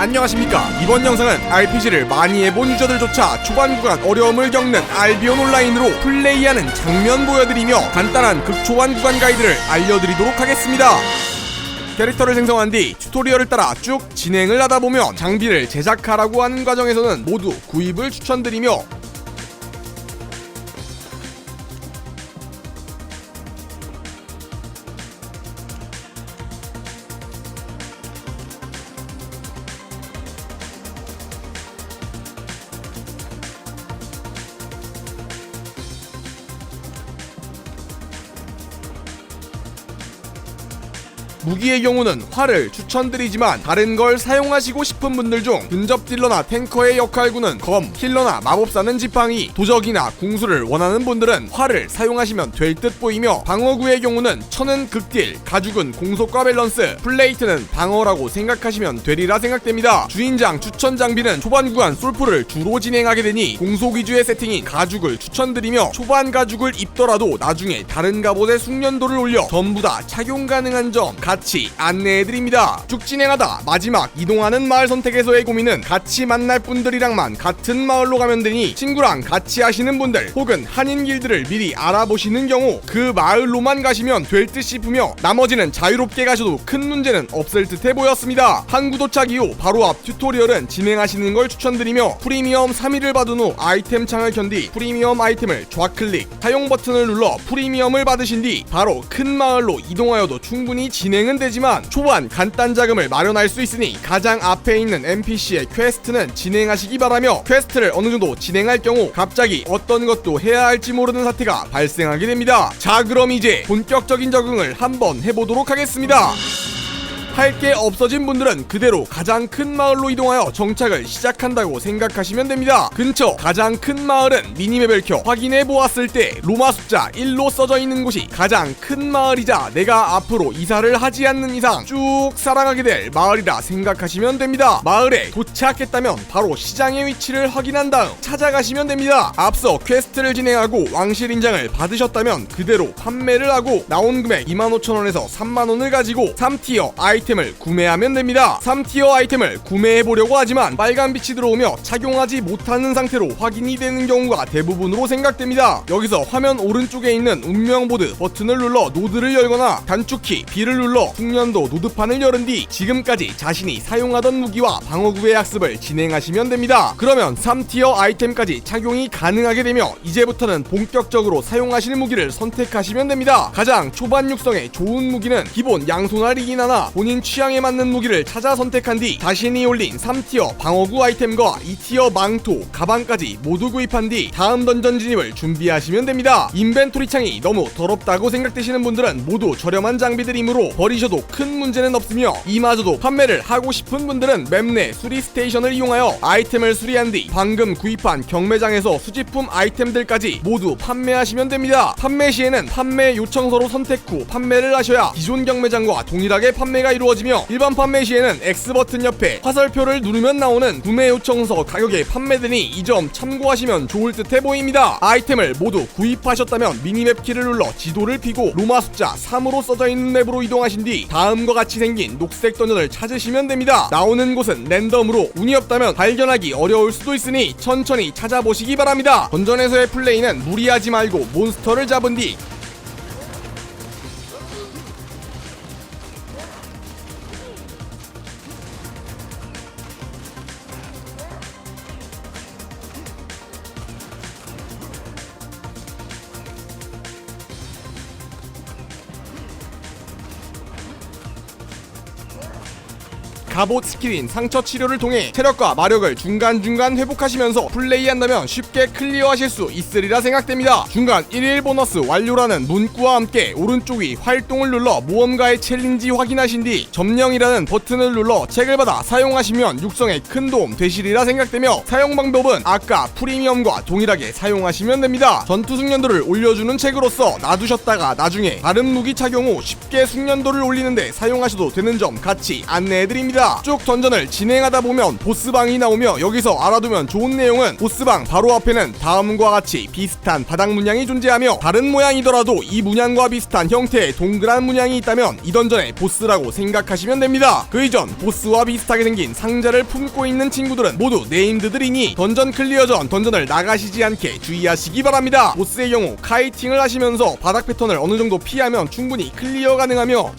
안녕하십니까. 이번 영상은 RPG를 많이 해본 유저들조차 초반 구간 어려움을 겪는 알비온 온라인으로 플레이하는 장면 보여드리며 간단한 극초반 구간 가이드를 알려드리도록 하겠습니다. 캐릭터를 생성한 뒤 튜토리얼을 따라 쭉 진행을 하다 보면 장비를 제작하라고 하는 과정에서는 모두 구입을 추천드리며 무기의 경우는 활을 추천드리지만 다른 걸 사용하시고 싶은 분들 중 근접 딜러나 탱커의 역할군은 검, 힐러나 마법사는 지팡이, 도적이나 궁수를 원하는 분들은 활을 사용하시면 될 듯 보이며 방어구의 경우는 천은 극딜, 가죽은 공속과 밸런스, 플레이트는 방어라고 생각하시면 되리라 생각됩니다. 주인장 추천 장비는 초반 구간 솔프를 주로 진행하게 되니 공속 위주의 세팅인 가죽을 추천드리며 초반 가죽을 입더라도 나중에 다른 갑옷의 숙련도를 올려 전부 다 착용 가능한 점 같이 안내해드립니다. 쭉 진행하다 마지막 이동하는 마을 선택에서의 고민은 같이 만날 분들이랑만 같은 마을로 가면 되니 친구랑 같이 하시는 분들 혹은 한인 길드를 미리 알아보시는 경우 그 마을로만 가시면 될 듯 싶으며 나머지는 자유롭게 가셔도 큰 문제는 없을 듯해 보였습니다. 항구 도착 이후 바로 앞 튜토리얼은 진행하시는 걸 추천드리며 프리미엄 3일을 받은 후 아이템 창을 켠 뒤 프리미엄 아이템을 좌클릭 사용 버튼을 눌러 프리미엄을 받으신 뒤 바로 큰 마을로 이동하여도 충분히 진행 은 되지만 초반 간단 자금을 마련할 수 있으니 가장 앞에 있는 NPC의 퀘스트는 진행하시기 바라며 퀘스트를 어느 정도 진행할 경우 갑자기 어떤 것도 해야 할지 모르는 사태가 발생하게 됩니다. 자 그럼 이제 본격적인 적응을 한번 해보도록 하겠습니다. 할 게 없어진 분들은 그대로 가장 큰 마을로 이동하여 정착을 시작한다고 생각하시면 됩니다. 근처 가장 큰 마을은 미니맵을 켜 확인해 보았을 때 로마 숫자 1로 써져 있는 곳이 가장 큰 마을이자 내가 앞으로 이사를 하지 않는 이상 쭉 살아가게 될 마을이라 생각하시면 됩니다. 마을에 도착했다면 바로 시장의 위치를 확인한 다음 찾아가시면 됩니다. 앞서 퀘스트를 진행하고 왕실 인장을 받으셨다면 그대로 판매를 하고 나온 금액 25,000원에서 3만원을 가지고 3티어 아이 템을 구매하면 됩니다. 3티어 아이템을 구매해 보려고 하지만 빨간 빛이 들어오며 착용하지 못하는 상태로 확인이 되는 경우가 대부분으로 생각됩니다. 여기서 화면 오른쪽에 있는 운명 보드 버튼을 눌러 노드를 열거나 단축키 B를 눌러 숙련도 노드판을 열은 뒤 지금까지 자신이 사용하던 무기와 방어구의 학습을 진행하시면 됩니다. 그러면 3티어 아이템까지 착용이 가능하게 되며 이제부터는 본격적으로 사용하실 무기를 선택하시면 됩니다. 가장 초반 육성에 좋은 무기는 기본 양손알이긴 하나 본인 취향에 맞는 무기를 찾아 선택한 뒤 자신이 올린 3티어 방어구 아이템과 2티어 망토, 가방까지 모두 구입한 뒤 다음 던전 진입을 준비하시면 됩니다. 인벤토리 창이 너무 더럽다고 생각되시는 분들은 모두 저렴한 장비들이므로 버리셔도 큰 문제는 없으며 이마저도 판매를 하고 싶은 분들은 맵 내 수리 스테이션을 이용하여 아이템을 수리한 뒤 방금 구입한 경매장에서 수집품 아이템들까지 모두 판매하시면 됩니다. 판매 시에는 판매 요청서로 선택 후 판매를 하셔야 기존 경매장과 동일하게 판매가 이루 어지며 일반 판매 시에는 X 버튼 옆에 화살표를 누르면 나오는 구매 요청서 가격에 판매되니 이 점 참고하시면 좋을 듯해 보입니다. 아이템을 모두 구입하셨다면 미니맵 키를 눌러 지도를 피고 로마 숫자 3으로 써져 있는 맵으로 이동하신 뒤 다음과 같이 생긴 녹색 던전을 찾으시면 됩니다. 나오는 곳은 랜덤으로 운이 없다면 발견하기 어려울 수도 있으니 천천히 찾아보시기 바랍니다. 던전에서의 플레이는 무리하지 말고 몬스터를 잡은 뒤 갑옷 스킬인 상처 치료를 통해 체력과 마력을 중간중간 회복하시면서 플레이한다면 쉽게 클리어하실 수 있으리라 생각됩니다. 중간 1일 보너스 완료라는 문구와 함께 오른쪽 위 활동을 눌러 모험가의 챌린지 확인하신 뒤 점령이라는 버튼을 눌러 책을 받아 사용하시면 육성에 큰 도움 되시리라 생각되며 사용 방법은 아까 프리미엄과 동일하게 사용하시면 됩니다. 전투 숙련도를 올려주는 책으로서 놔두셨다가 나중에 다른 무기 착용 후 쉽게 숙련도를 올리는데 사용하셔도 되는 점 같이 안내해드립니다. 자쭉 던전을 진행하다 보면 보스방이 나오며 여기서 알아두면 좋은 내용은 보스방 바로 앞에는 다음과 같이 비슷한 바닥 문양이 존재하며 다른 모양이더라도 이 문양과 비슷한 형태의 동그란 문양이 있다면 이 던전의 보스라고 생각하시면 됩니다. 그 이전 보스와 비슷하게 생긴 상자를 품고 있는 친구들은 모두 네임드들이니 던전 클리어 전 던전을 나가시지 않게 주의하시기 바랍니다. 보스의 경우 카이팅을 하시면서 바닥 패턴을 어느 정도 피하면 충분히 클리어 가능하며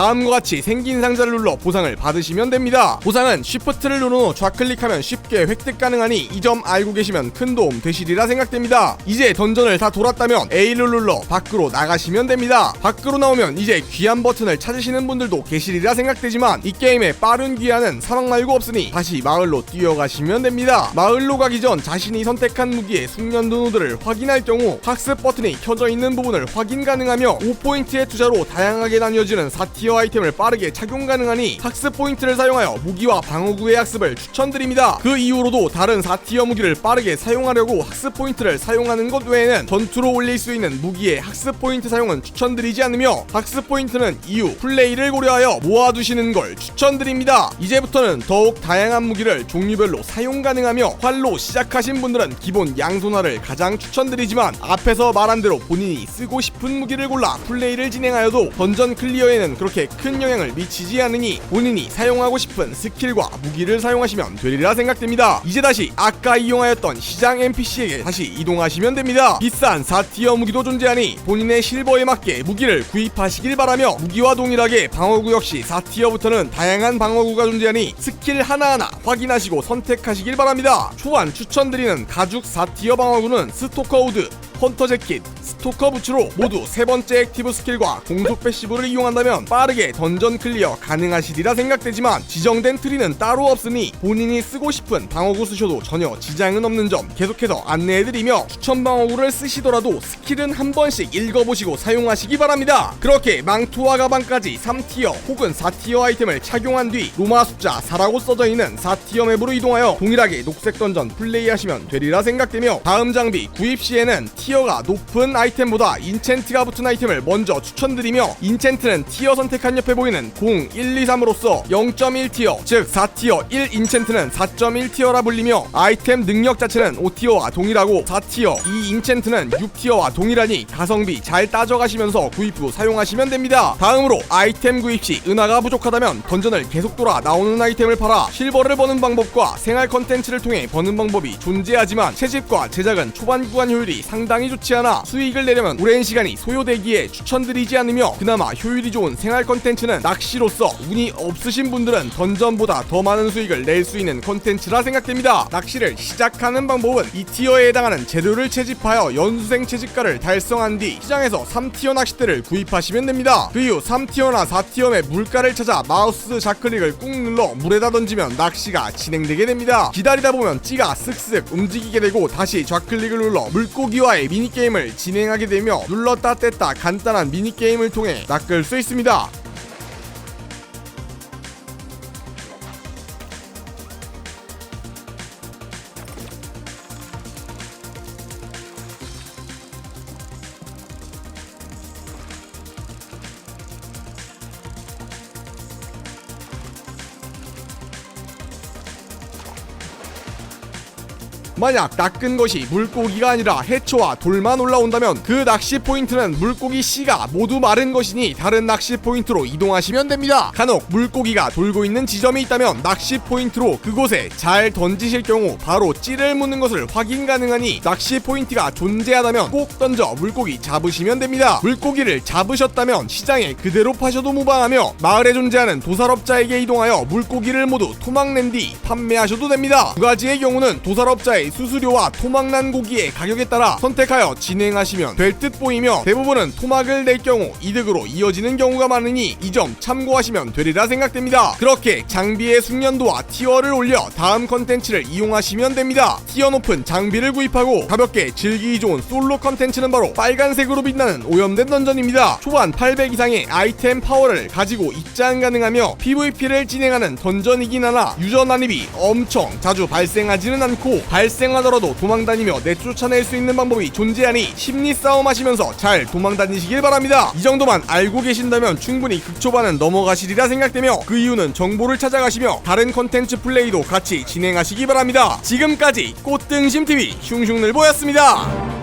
다음과 같이 생긴 상자를 눌러 보상을 받으시면 됩니다. 보상은 쉬프트를 누른 후 좌클릭하면 쉽게 획득 가능하니 이 점 알고 계시면 큰 도움 되시리라 생각됩니다. 이제 던전을 다 돌았다면 A를 눌러 밖으로 나가시면 됩니다. 밖으로 나오면 이제 귀한 버튼을 찾으시는 분들도 계시리라 생각되지만 이 게임의 빠른 귀환은 사막 말고 없으니 다시 마을로 뛰어가시면 됩니다. 마을로 가기 전 자신이 선택한 무기의 숙련 도노들을 확인할 경우 학습 버튼이 켜져 있는 부분을 확인 가능하며 5포인트의 투자로 다양하게 나뉘어지는 4티어 아이템을 빠르게 착용 가능하니 학습 포인트를 사용하여 무기와 방어구의 학습을 추천드립니다. 그 이후로도 다른 4티어 무기를 빠르게 사용하려고 학습 포인트를 사용하는 것 외에는 전투로 올릴 수 있는 무기의 학습 포인트 사용은 추천드리지 않으며 학습 포인트는 이후 플레이를 고려하여 모아두시는 걸 추천드립니다. 이제부터는 더욱 다양한 무기를 종류별로 사용 가능하며 활로 시작하신 분들은 기본 양손화를 가장 추천드리지만 앞에서 말한 대로 본인이 쓰고 싶은 무기를 골라 플레이를 진행하여도 던전 클리어에는 그렇게 큰 영향을 미치지 않으니 본인이 사용하고 싶은 스킬과 무기를 사용하시면 되리라 생각됩니다. 이제 다시 아까 이용하였던 시장 NPC에게 다시 이동하시면 됩니다. 비싼 4티어 무기도 존재하니 본인의 실버에 맞게 무기를 구입하시길 바라며 무기와 동일하게 방어구 역시 4티어부터는 다양한 방어구가 존재하니 스킬 하나하나 확인하시고 선택하시길 바랍니다. 초안 추천드리는 가죽 4티어 방어구는 스토커 우드, 헌터 재킷, 스토커 부츠로 모두 세 번째 액티브 스킬과 공속 패시브를 이용한다면 빠르게 던전 클리어 가능하시리라 생각되지만 지정된 트리는 따로 없으니 본인이 쓰고 싶은 방어구 쓰셔도 전혀 지장은 없는 점 계속해서 안내해드리며 추천 방어구를 쓰시더라도 스킬은 한 번씩 읽어보시고 사용하시기 바랍니다. 그렇게 망토와 가방까지 3티어 혹은 4티어 아이템을 착용한 뒤 로마 숫자 4라고 써져 있는 4티어 맵으로 이동하여 동일하게 녹색 던전 플레이하시면 되리라 생각되며 다음 장비 구입 시에는 티 어가 높은 아이템보다 인챈트가 붙은 아이템을 먼저 추천드리며 인챈트는 티어 선택한 옆에 보이는 0, 1, 2, 3으로서 0.1티어 즉 4티어 1 인챈트는 4.1티어라 불리며 아이템 능력 자체는 5티어와 동일하고 4티어 2 인챈트는 6티어와 동일하니 가성비 잘 따져가시면서 구입 후 사용하시면 됩니다. 다음으로 아이템 구입 시 은하가 부족하다면 던전을 계속 돌아 나오는 아이템을 팔아 실버를 버는 방법과 생활 컨텐츠를 통해 버는 방법이 존재하지만 채집과 제작은 초반 구간 효율이 상당히 좋지 않아 수익을 내려면 오랜 시간이 소요되기에 추천드리지 않으며 그나마 효율이 좋은 생활 컨텐츠는 낚시로서 운이 없으신 분들은 던전보다 더 많은 수익을 낼 수 있는 컨텐츠라 생각됩니다. 낚시를 시작하는 방법은 2티어에 해당하는 재료를 채집하여 연수생 채집가를 달성한 뒤 시장에서 3티어 낚싯대를 구입하시면 됩니다. 그 이후 3티어나 4티어의 물가를 찾아 마우스 좌클릭을 꾹 눌러 물에다 던지면 낚시가 진행되게 됩니다. 기다리다 보면 찌가 쓱쓱 움직이게 되고 다시 좌클릭을 눌러 물고기와의 미니게임을 진행하게 되며 눌렀다 뗐다 간단한 미니게임을 통해 낚을 수 있습니다. 만약 낚은 것이 물고기가 아니라 해초와 돌만 올라온다면 그 낚시 포인트는 물고기 씨가 모두 마른 것이니 다른 낚시 포인트로 이동하시면 됩니다. 간혹 물고기가 돌고 있는 지점이 있다면 낚시 포인트로 그곳에 잘 던지실 경우 바로 찌를 묻는 것을 확인 가능하니 낚시 포인트가 존재하다면 꼭 던져 물고기 잡으시면 됩니다. 물고기를 잡으셨다면 시장에 그대로 파셔도 무방하며 마을에 존재하는 도살업자에게 이동하여 물고기를 모두 토막낸 뒤 판매하셔도 됩니다. 두 가지의 경우는 도살업자의 수수료와 토막난 고기의 가격에 따라 선택하여 진행하시면 될 듯 보이며 대부분은 토막을 낼 경우 이득으로 이어지는 경우가 많으니 이 점 참고하시면 되리라 생각됩니다. 그렇게 장비의 숙련도와 티어를 올려 다음 컨텐츠를 이용하시면 됩니다. 티어 높은 장비를 구입하고 가볍게 즐기기 좋은 솔로 컨텐츠는 바로 빨간색으로 빛나는 오염된 던전입니다. 초반 800 이상의 아이템 파워를 가지고 입장 가능하며 PVP를 진행하는 던전이긴 하나 유저 난입이 엄청 자주 발생하지는 않고 발생 발생하더라도 도망다니며 내쫓아낼 수 있는 방법이 존재하니 심리 싸움 하시면서 잘 도망다니시길 바랍니다. 이 정도만 알고 계신다면 충분히 극초반은 넘어가시리라 생각되며 그 이유는 정보를 찾아가시며 다른 컨텐츠 플레이도 같이 진행하시기 바랍니다. 지금까지 꽃등심TV 슝슝늘보였습니다.